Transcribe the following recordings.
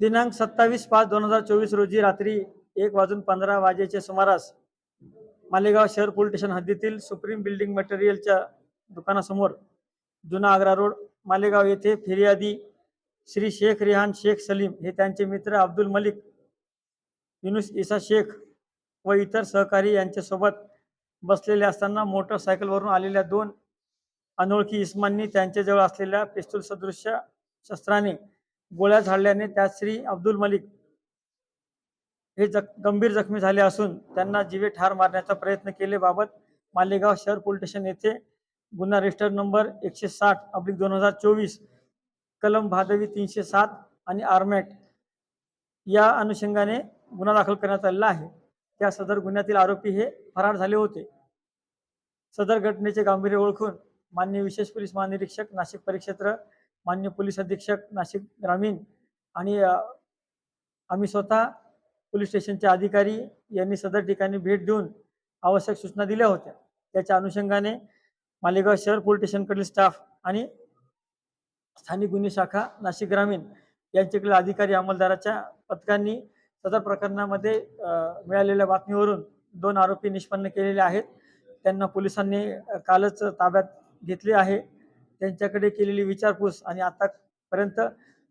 दिनांक सत्तावीस पाच दोन हजार चोवीस रोजी रात्री एक वाजून पंधरा वाजेच्या सुमारास मालेगाव शहर पोलीस स्टेशन हद्दीतील सुप्रीम बिल्डिंग मटेरियलच्या दुकानासमोर जुना आग्रा रोड मालेगाव येथे फिर्यादी श्री शेख रिहान शेख सलीम हे त्यांचे मित्र अब्दुल मलिक युनुस इसा शेख व इतर सहकारी यांच्यासोबत बसलेले असताना मोटरसायकलवरून आलेल्या दोन अनोळखी इस्मांनी त्यांच्याजवळ असलेल्या पिस्तूल सदृश्य शस्त्राने गोळ्या झाडल्याने त्यात श्री अब्दुल मलिक हे जख गंभीर जखमी झाले असून त्यांना जीवे ठार मारण्याचा प्रयत्न केलेबाबत मालेगाव शहर पोलीस स्टेशन येथे गुन्हा रजिस्टर नंबर एकशे साठ अब्लिक दोन हजार चोवीस कलम भादवी तीनशे सात आणि आर्मॅट या अनुषंगाने गुन्हा दाखल करण्यात आलेला आहे. त्या सदर गुन्ह्यातील आरोपी हे फरार झाले होते. सदर घटनेचे गांभीर्य ओळखून मान्य विशेष पोलीस महानिरीक्षक नाशिक परिक्षेत्र मान्य पोलीस अधीक्षक नाशिक ग्रामीण आणि आम्ही स्वतः पोलीस स्टेशनचे अधिकारी यांनी सदर ठिकाणी भेट देऊन आवश्यक सूचना दिल्या होत्या. त्याच्या अनुषंगाने मालेगाव शहर पोलीस स्टेशनकडील स्टाफ आणि स्थानिक गुन्हे शाखा नाशिक ग्रामीण यांच्याकडील अधिकारी अंमलदाराच्या पथकांनी सदर प्रकरणामध्ये मिळालेल्या बातमीवरून दोन आरोपी निष्पन्न केलेले आहेत. त्यांना पोलिसांनी कालच ताब्यात घेतले आहे. त्यांच्याकडे केलेली विचारपूस आणि आतापर्यंत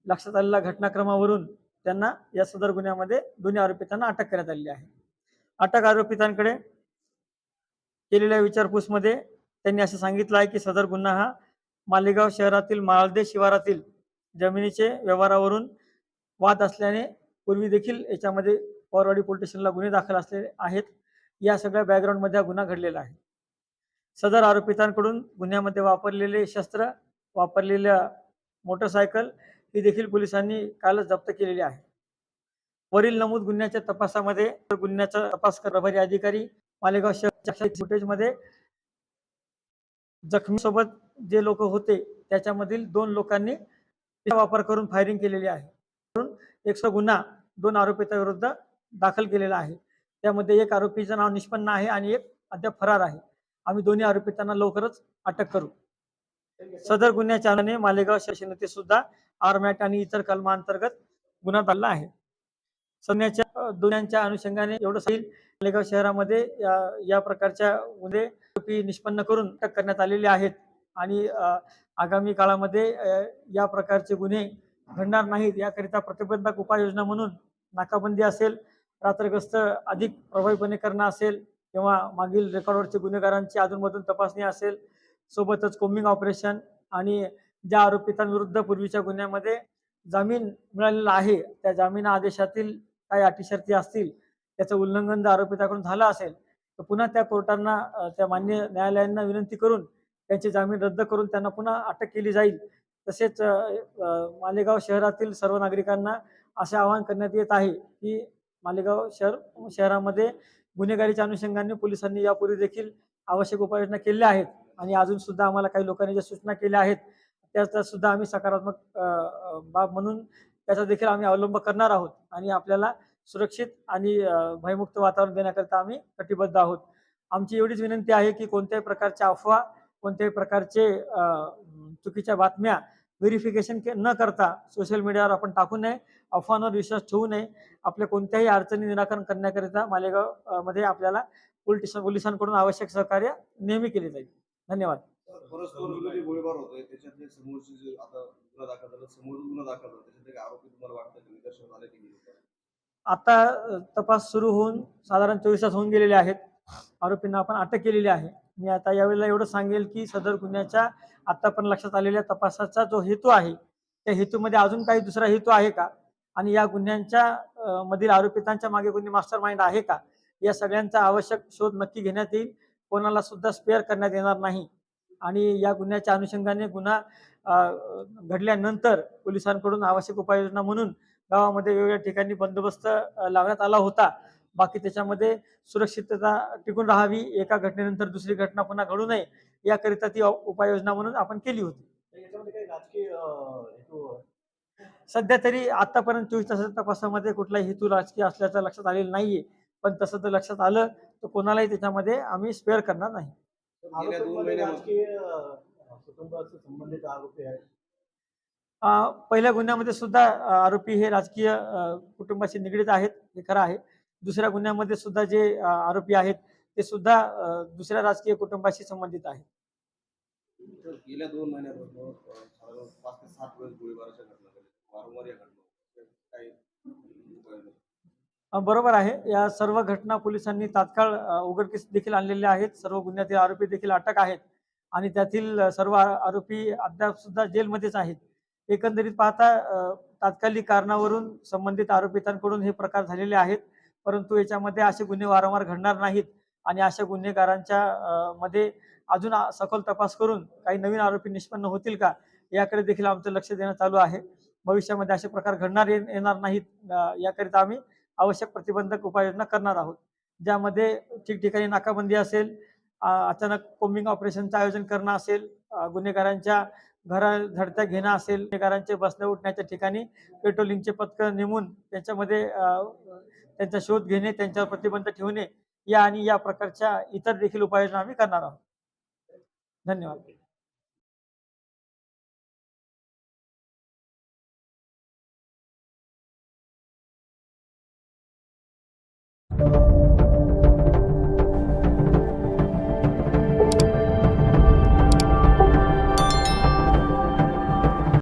लक्षात आलेल्या घटनाक्रमावरून त्यांना या सदर गुन्ह्यामध्ये दोन्ही आरोपितांना अटक करण्यात आलेली आहे. अटक आरोपितांकडे केलेल्या विचारपूसमध्ये त्यांनी असं सांगितलं आहे की सदर गुन्हा हा मालेगाव शहरातील माळदे शिवारातील जमिनीचे व्यवहारावरून वाद असल्याने पूर्वी देखील याच्यामध्ये पवारवाडी पोलीस स्टेशनला गुन्हे दाखल असलेले आहेत. या सगळ्या बॅकग्राऊंडमध्ये हा गुन्हा घडलेला आहे. सदर आरोपितांकडून गुन्ह्यामध्ये वापरलेले शस्त्र वापरलेल्या मोटरसायकल ही देखील पोलिसांनी कालच जप्त केलेली आहे. वरील नमूद गुन्ह्याच्या तपासामध्ये गुन्ह्याचा तपास प्रभारी अधिकारी मालेगाव शहर फुटेजमध्ये जखमीसोबत जे लोक होते त्याच्यामधील दोन लोकांनी त्याचा वापर करून फायरिंग केलेली आहे. म्हणून एक गुन्हा दोन आरोपितांविरुद्ध दाखल केलेला आहे. त्यामध्ये एक आरोपीचं नाव निष्पन्न आहे आणि एक अद्याप फरार आहे. आम्ही दोन्ही आरोपितांना लवकरच अटक करू. सदर गुन्ह्याच्या आधारे मालेगाव सेशन येथे सुद्धा आरमॅट आणि इतर कलमांतर्गत गुन्हा दाखल आहे. सन्याच्या अ, गुन्ह्यांच्या अनुषंगाने एवढं सांगेल मालेगाव शहरामध्ये या या प्रकारच्या गुन्हे निष्पन्न करून अटक करण्यात आलेले आहेत आणि आगामी काळामध्ये या प्रकारचे गुन्हे घडणार नाहीत याकरिता प्रतिबंधक उपाययोजना म्हणून नाकाबंदी असेल रात्रग्रस्त अधिक प्रभावीपणे करणं असेल किंवा मागील रेकॉर्डवरचे गुन्हेगारांची अधूनमधून तपासणी असेल सोबतच कोम्बिंग ऑपरेशन आणि ज्या आरोपितांविरुद्ध पूर्वीच्या गुन्ह्यामध्ये जामीन मिळालेला आहे त्या जामीन आदेशातील काही अटी शर्ती असतील त्याचं उल्लंघन जर आरोपिताकडून झालं असेल तर पुन्हा त्या कोर्टांना त्या मान्य न्यायालयांना विनंती करून त्यांची जामीन रद्द करून त्यांना पुन्हा अटक केली जाईल. तसेच मालेगाव शहरातील सर्व नागरिकांना असे आवाहन करण्यात येत आहे की मालेगाव शहर शहरामध्ये गुन्हेगारीच्या अनुषंगाने पोलिसांनी यापूर्वी देखील आवश्यक उपाययोजना केल्या आहेत आणि अजून सुद्धा आम्हाला काही लोकांनी ज्या सूचना केल्या आहेत त्याचा सुद्धा आम्ही सकारात्मक बाब म्हणून त्याचा देखील आम्ही अवलंब करणार आहोत आणि आपल्याला सुरक्षित आणि भयमुक्त वातावरण देण्याकरिता आम्ही कटिबद्ध आहोत. आमची एवढीच विनंती आहे की कोणत्याही प्रकारच्या अफवा कोणत्याही प्रकारचे चुकीच्या बातम्या व्हेरिफिकेशन न करता सोशल मीडियावर आपण टाकू नये. अफवांवर विश्वास ठेवू नये. आपल्या कोणत्याही अडचणी निराकरण करण्याकरिता मालेगावमध्ये आपल्याला पोलीस पोलिसांकडून आवश्यक सहकार्य नेहमी केले जाईल. धन्यवाद. परस्पर विरोधी गोळीबार होतोय. त्याच्यातले समोरचे जे आता गुन्हा दाखल झाला समोर गुन्हा दाखल झाला त्याच्यातले काही आरोपी तुम्हाला वाटतं की? निदर्शन आले की नाही? आता तपास सुरू होऊन साधारण चोवीस तास होऊन गेलेले आहेत. आरोपींना आपण अटक केलेली आहे. मी आता यावेळेला एवढं सांगेल की सदर गुन्ह्याच्या आता पण लक्षात आलेल्या तपासाचा जो हेतू आहे त्या हेतूमध्ये अजून काही दुसरा हेतू आहे का? आणि या गुन्ह्यांच्या मधील आरोपितांच्या मागे कोणी मास्टर माइंड आहे का? या सगळ्यांचा आवश्यक शोध नक्की घेण्यात येईल. कोणाला सुद्धा स्पेअर करण्यात येणार नाही. आणि या गुन्ह्याच्या अनुषंगाने गुन्हा घडल्यानंतर पोलिसांकडून आवश्यक उपाययोजना म्हणून गावामध्ये वेगवेगळ्या ठिकाणी बंदोबस्त लावण्यात आला होता. बाकी त्याच्यामध्ये सुरक्षितता टिकून राहावी एका घटनेनंतर दुसरी घटना पुन्हा घडू नये याकरिता ती उपाययोजना म्हणून आपण केली होती सध्या तरी आतापर्यंत चोवीस तासाच्या तपासामध्ये कुठलाही हेतू राजकीय असल्याचं लक्षात आलेलं नाहीये. पण तसं जर लक्षात आलं तर कोणालाही त्याच्यामध्ये आम्ही स्पेअर करणार नाही. गेल्या दोन आरोपींमध्ये महिन्यामध्ये राजकीय अं, कुटुंबाशी संबंधित आरोपी आहेत. अ, पहिल्या गुन्ह्यामध्ये सुद्धा आरोपी हे राजकीय कुटुंबाशी निगडीत आहेत हे खरं आहे. दुसऱ्या गुन्ह्यामध्ये सुद्धा जे आरोपी आहेत ते सुद्धा दुसऱ्या राजकीय कुटुंबाशी संबंधित आहेत. गेल्या दोन महिन्यापासून अं, साधारण पाच ते सात वेळेस गोळीबाराच्या घटना बरोबर आहे. या सर्व घटना पोलिसांनी तात्काळ उघडकीस देखील आणलेल्या आहेत. सर्व गुन्ह्यातील आरोपी देखील अटक आहेत. आणि त्यातील सर्व आरोपी अद्याप सुद्धा जेलमध्येच आहेत. एकंदरीत पाहता तात्कालिक कारणावरून संबंधित आरोपितांकडून हे प्रकार झालेले आहेत. परंतु याच्यामध्ये असे गुन्हे वारंवार घडणार नाहीत. आणि अशा गुन्हेगारांच्या मध्ये अजून सखोल तपास करून काही नवीन आरोपी निष्पन्न होतील का? याकडे देखील आमचं लक्ष देणं चालू आहे. भविष्यामध्ये असे प्रकार घडणार येणार नाहीत. याकरिता आम्ही आवश्यक प्रतिबंधक उपाययोजना करणार आहोत. ज्यामध्ये ठिकठिकाणी नाकाबंदी असेल अचानक कोम्बिंग ऑपरेशनचं आयोजन करणं असेल गुन्हेगारांच्या घरा झडत्या घेणं असेल गुन्हेगारांचे बसण्या उठण्याच्या ठिकाणी पेट्रोलिंगचे पथक नेमून त्याच्यामध्ये त्यांचा शोध घेणे त्यांच्यावर प्रतिबंध ठेवणे या आणि या प्रकारच्या इतर देखील उपाययोजना आम्ही करणार आहोत. धन्यवाद.